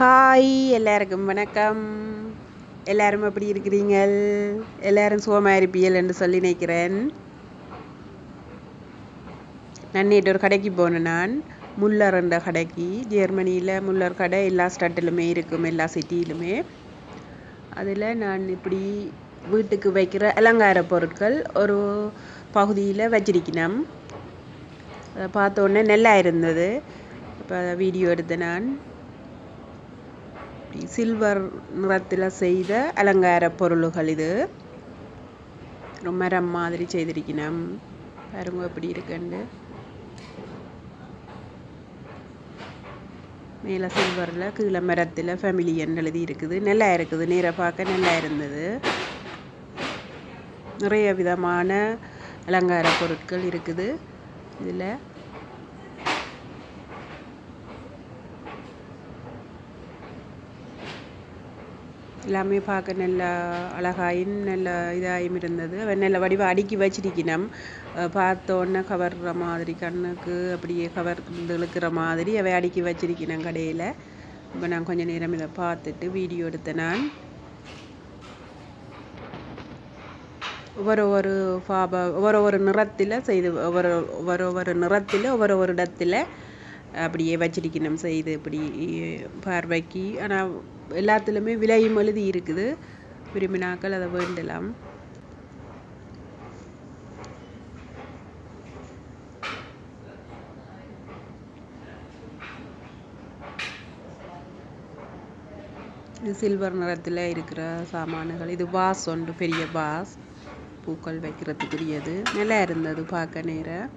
Hi எல்லாருக்கும் வணக்கம். எல்லாரும் எப்படி இருக்கிறீங்கள்? எல்லாரும் சுகமாக இருப்பீர்கள் என்று சொல்லி நினைக்கிறேன். நான் நேற்று ஒரு கடைக்கு போனேன் நான். முல்லர் என்ற கடைக்கு. ஜெர்மனியில் முல்லர் கடை எல்லா ஸ்டட்டிலுமே இருக்கும் எல்லா சிட்டியிலுமே. அதில் நான் இப்படி வீட்டுக்கு வைக்கிற அலங்கார பொருட்கள் ஒரு பகுதியில் வச்சிருக்கணும் அதை பார்த்தோன்னே நல்லா இருந்தது. இப்போ வீடியோ எடுத்தேன் நான். சில்வர் நிறத்தில் செய்த அலங்கார பொருள்கள் இது. மரம் மாதிரி செய்திருக்கணும். பாருங்க எப்படி இருக்குன்னு. மேலே சில்வரில் கீழே மரத்தில் ஃபேமிலியன் எழுதி இருக்குது. நல்லா இருக்குது. நேராக பார்க்க நல்லா இருந்தது. நிறைய விதமான அலங்கார பொருட்கள் இருக்குது. இதில் எல்லாமே பார்க்க நல்ல அழகாயும் நல்ல இதாயும் இருந்தது அவன் நல்ல வடிவ அடுக்கி வச்சிருக்கணும் பார்த்தோன்னே கவர்ற மாதிரி கண்ணுக்கு அப்படியே கவர் இழுக்கிற மாதிரி அவை அடுக்கி வச்சிருக்கணும் கடையில் இப்போ நான் கொஞ்சம் நேரம் இதை பார்த்துட்டு வீடியோ எடுத்தேன் நான் ஒவ்வொரு ஒரு ஃபாப ஒவ்வொரு ஒரு நிறத்தில் செய்து ஒவ்வொரு ஒவ்வொரு ஒரு நிறத்தில் ஒவ்வொரு ஒரு இடத்துல அப்படியே வச்சிருக்கணும் செய்து இப்படி பார்வைக்கு. ஆனால் எல்லாத்துலேயுமே விலையும் எழுதி இருக்குது. விரும்பினாக்கள் அதை வேண்டலாம். சில்வர் நிறத்தில் இருக்கிற சாமான்கள். இது வாஸ் ஒன்று பெரிய வாஸ். பூக்கள் வைக்கிறதுக்குரியது. நல்லா இருந்தது பார்க்க நேரம்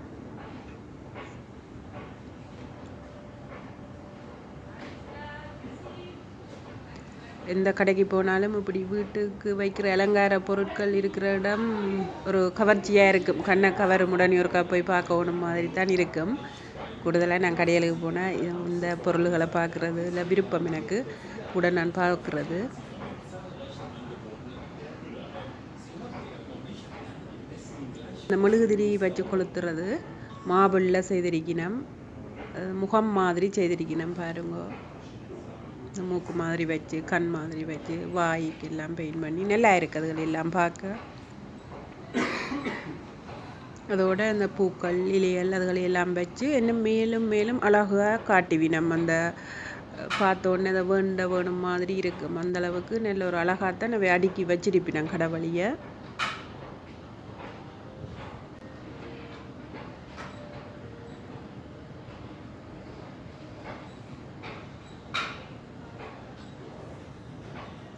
எந்த கடைக்கு போனாலும் இப்படி வீட்டுக்கு வைக்கிற அலங்கார பொருட்கள் இருக்கிற இடம் ஒரு கவர்ச்சியாக இருக்கும். கண்ணை கவரும் உடனே ஒருக்கா போய் பார்க்கணும் மாதிரி தான் இருக்கும். கூடுதலாக நான் கடைகளுக்கு போனால் இந்த பொருள்களை பார்க்குறது இல்லை விருப்பம் எனக்கு. கூட நான் பார்க்குறது. இந்த மெழுகுதிரி வச்சு கொளுத்துறது. மாபிளில் செய்திருக்கணும் முகம் மாதிரி செய்திருக்கணும் பாருங்க. மூக்கு மாதிரி வச்சு கண் மாதிரி வச்சு வாய்க்கு எல்லாம் பெயிண்ட் பண்ணி நல்லா இருக்குது எல்லாம் பார்க்க. அதோட அந்த பூக்கள் இலைகள் அதுகளை எல்லாம் வச்சு இன்னும் மேலும் மேலும் அழகாக காட்டுவினம் அந்த பார்த்தோன்னே அதை வேண்ட வேணும் மாதிரி இருக்கும். அந்த அளவுக்கு நல்ல ஒரு அழகாகத்தான் நம்ம அடுக்கி வச்சிருப்பினோம் கடவுளியை.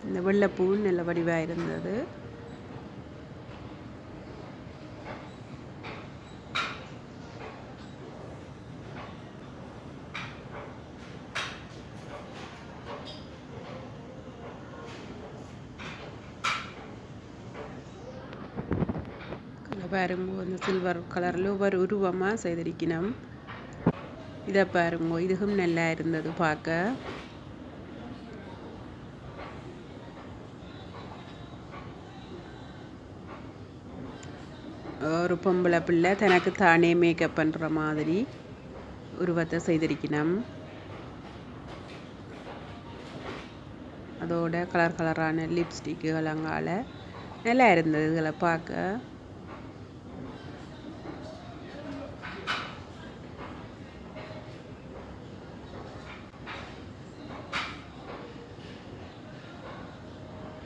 இந்த வெள்ளைப்பூ நல்ல வடிவாக இருந்தது. பாருங்க இந்த சில்வர் கலரில் ஒவ்வொரு உருவமாக செய்திருக்கணும். இதை பாருங்க இதுவும் நல்லா இருந்தது பார்க்க. ஒரு பொம்பளை பிள்ளை தனக்கு தானே மேக்கப் பண்ணுற மாதிரி உருவத்தை செய்திருக்கணும். அதோட கலர் கலரான லிப்ஸ்டிக்குகள் அங்கால நல்லா இருந்தது இதில் பார்க்க.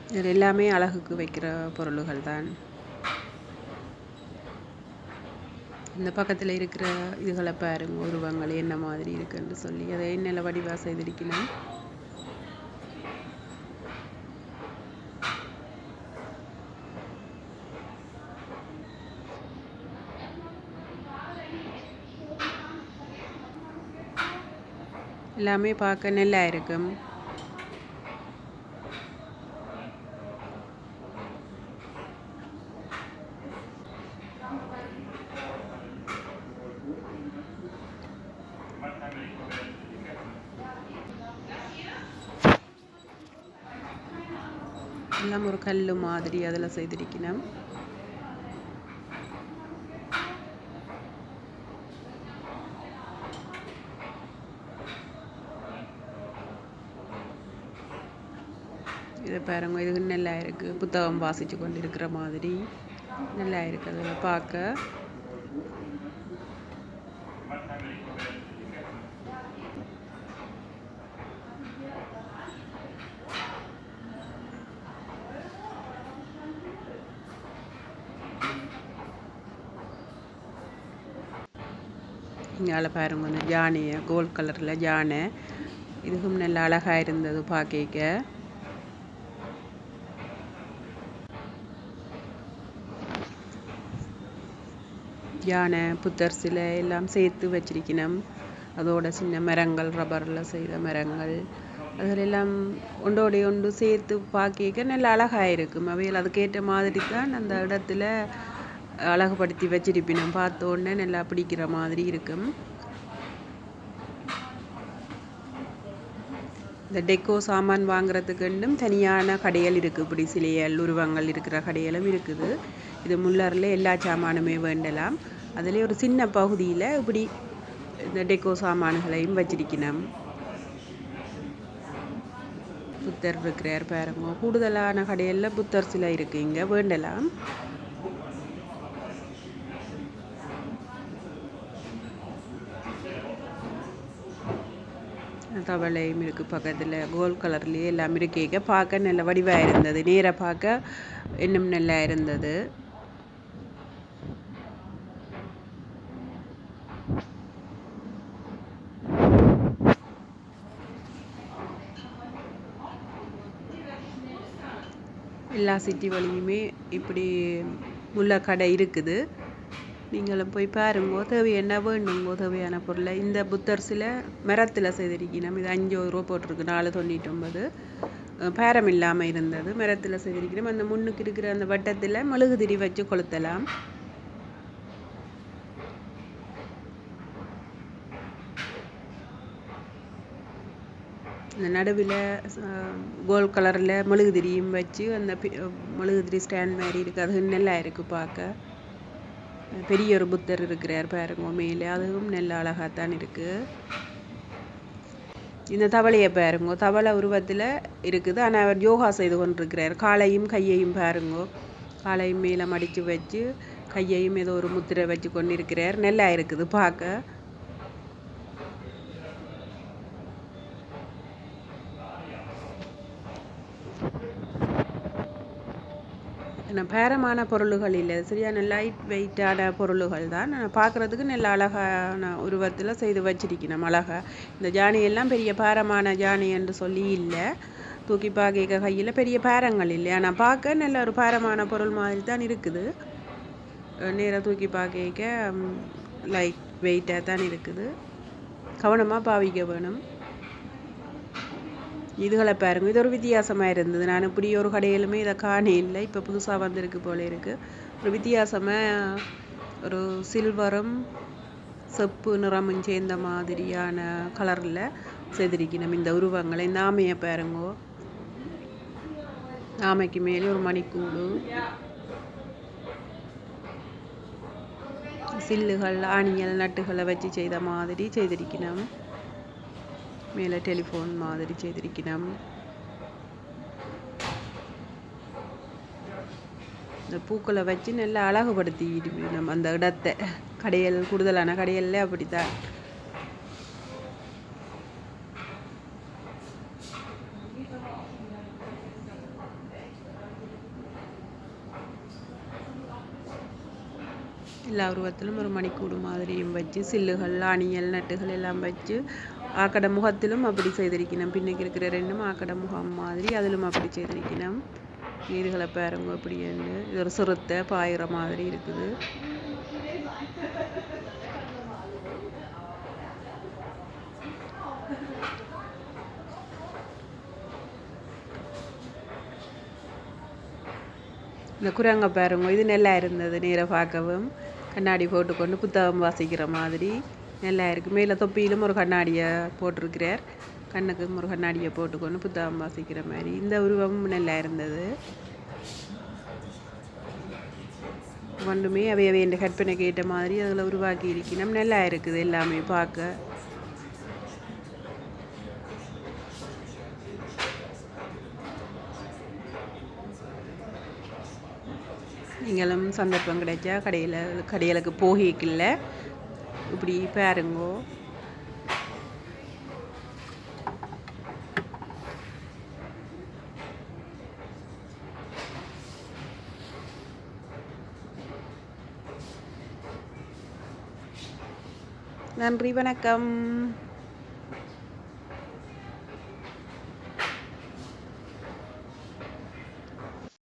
இது எல்லாமே அழகுக்கு வைக்கிற பொருள்கள் தான். இந்த பக்கத்தில் இருக்கிற இதுகளை பாருங்க உருவங்கள் என்ன மாதிரி இருக்குன்னு சொல்லி. அதை என்னென்ன வடிவாக செய்திருக்கணும்? எல்லாமே பார்க்க நல்லா இருக்கும். எல்லாம் ஒரு கல் மாதிரி அதில் செய்திருக்கணும். இதை பாருங்க இது நல்லா இருக்குது புத்தகம் வாசித்து கொண்டு இருக்கிற மாதிரி. நல்லா இருக்குது பார்க்க. இங்கால பாருங்க இந்த ஜானியை கோல்ட் கலரில் ஜானை இதுக்கும் நல்ல அழகாக இருந்தது பார்க்க யானை புத்தர் சிலை எல்லாம் சேர்த்து வச்சிருக்கணும். அதோட சின்ன மரங்கள் ரப்பரில் செய்த மரங்கள். அதிலெல்லாம் ஒன்றோடைய ஒன்று சேர்த்து பார்க்க நல்ல அழகாக இருக்கும். அவையில் அதுக்கேற்ற மாதிரி தான் அந்த இடத்துல அழகுபடுத்தி வச்சிருப்பினும் பார்த்த உடனே நல்லா பிடிக்கிற மாதிரி இருக்கும். இந்த டெக்கோ சாமான் வாங்குறதுக்குன்னும் தனியான கடைகள் இருக்குது இப்படி சிலையல் உருவங்கள் இருக்கிற கடைகளும் இருக்குது. இது முள்ளரில் எல்லா சாமானுமே வேண்டலாம். அதில் ஒரு சின்ன பகுதியில் இப்படி இந்த டெக்கோ சாமான்களையும் வச்சிருக்கணும். புத்தர் இருக்கிறார் பாருங்க. கூடுதலான கடையில் புத்தர் சிலை இருக்குது இங்கே வேண்டலாம். தவளையும் இருக்குது பக்கத்தில் கோல்ட் கலர்லேயே எல்லாம் இருக்கேக்க பார்க்க நல்ல வடிவாக இருந்தது. நேராக பார்க்க இன்னும் நல்லா இருந்தது. எல்லா சிட்டி வழியுமே இப்படி உள்ள கடை இருக்குது. நீங்களும் போய் பாருங்க தேவை என்ன வேணுங்கோ உதவியான பொருளை. இந்த புத்தர் சில மரத்தில் செய்திருக்கணும் இது அஞ்சு ரூபா போட்டிருக்கு. நாலு தொண்ணூற்றி ஒன்பது பேரம் இல்லாமல் இருந்தது. மரத்தில் செய்திருக்கணும் அந்த முன்னுக்கு இருக்கிற அந்த வட்டத்தில் மெழுகுதிரி வச்சு கொளுத்தலாம். இந்த நடுவில் கோல்ட் கலரில் மெழுகுதிரியும் வச்சு அந்த மெழுகுதிரி ஸ்டாண்ட் மாதிரி இருக்குது அது நல்லா இருக்குது பார்க்க. பெரிய ஒரு புத்தர் இருக்கிறார் பாருங்க மேலே. அதுவும் நல்ல அழகாகத்தான் இருக்குது இந்த தவளையை பாருங்க தவளை உருவத்தில் இருக்குது. ஆனால் அவர் யோகா செய்து கொண்டிருக்கிறார். காலையும் கையையும் பாருங்க. காலையும் மேலே மடித்து வச்சு கையையும் ஏதோ ஒரு முத்திரை வச்சு கொண்டு இருக்கிறார் நல்லா இருக்குது பார்க்க. பேரமான பொருள்கள் இல்லை. சரியான லைட் வெயிட்டான பொருள்கள் தான். பார்க்குறதுக்கு நல்ல அழகான உருவத்தில் செய்து வச்சிருக்கணும் அழகாக இந்த ஜானியெல்லாம் பெரிய பாரமான ஜானி என்று சொல்லி இல்லை. தூக்கி பார்க்க கையில் பெரிய பேரங்கள் இல்லை. ஆனால் பார்க்க நல்ல ஒரு பாரமான பொருள் மாதிரி தான் இருக்குது. நேராக தூக்கி பார்க்க லைட் வெயிட்டாக தான் இருக்குது. கவனமாக பாவிக்க வேணும். இதுகளை பாருங்க. இது ஒரு வித்தியாசமாக இருந்தது. நான் இப்படி ஒரு கடையிலுமே இதை காணே இல்லை. இப்போ புதுசாக வந்திருக்கு போல இருக்குது ஒரு வித்தியாசமாக ஒரு சில்வரும் செப்பு நிறமும் சேர்ந்த மாதிரியான கலரில் செய்திருக்கணும் இந்த உருவங்களை இந்த ஆமையை பாருங்கோ. ஆமைக்கு மேலே ஒரு மணிக்கூடு. சில்லுகள் ஆணியல் நட்டுகளை வச்சு செய்த மாதிரி செய்திருக்கணும். மேலே டெலிஃபோன் மாதிரி ചെയ്തിരിക്കണം இந்த பூக்களை வச்சு நல்லா அழகுபடுத்தி நம்ம அந்த இடத்தை கடையல் கூடுதலான கடையல்ல அப்படித்தான் எல்லா உருவத்திலும் ஒரு மணிக்கூடு மாதிரியும் வச்சு சில்லுகள் அணியல் நட்டுகள் எல்லாம் வச்சு ஆக்கட முகத்திலும் அப்படி செய்திருக்கணும். பின்னுக்கு இருக்கிற ரெண்டும் ஆக்கட முகம் மாதிரி அதிலும் அப்படி செய்திருக்கணும். நீர்களை பாருங்க அப்படின்னு இது ஒரு சிறுத்தை பாயிற மாதிரி இருக்குது. இந்த குரங்க பாருங்க இது நல்லா இருந்தது நேராக பார்க்கவும். கண்ணாடி போட்டுக்கொண்டு புத்தகம் வாசிக்கிற மாதிரி. நல்லா இருக்குது மேலே தொப்பியிலும் ஒரு கண்ணாடியை போட்டிருக்கிறார். கண்ணுக்கு ஒரு கண்ணாடியை போட்டுக்கொண்டு புத்தகம் வாசிக்கிற மாதிரி. இந்த உருவமும் நல்லா இருந்தது. ஒன்றுமே அவை அவை என் கற்பனைக்கு கேட்ட மாதிரி அதில் உருவாக்கி இருக்கணும் நல்லா இருக்குது எல்லாமே பார்க்க. நீங்களும் சந்தர்ப்பம் கிடைச்சா கடையில் கடைகளுக்கு போகிக்கல இப்படி பாருங்கோ. நன்றி வணக்கம்.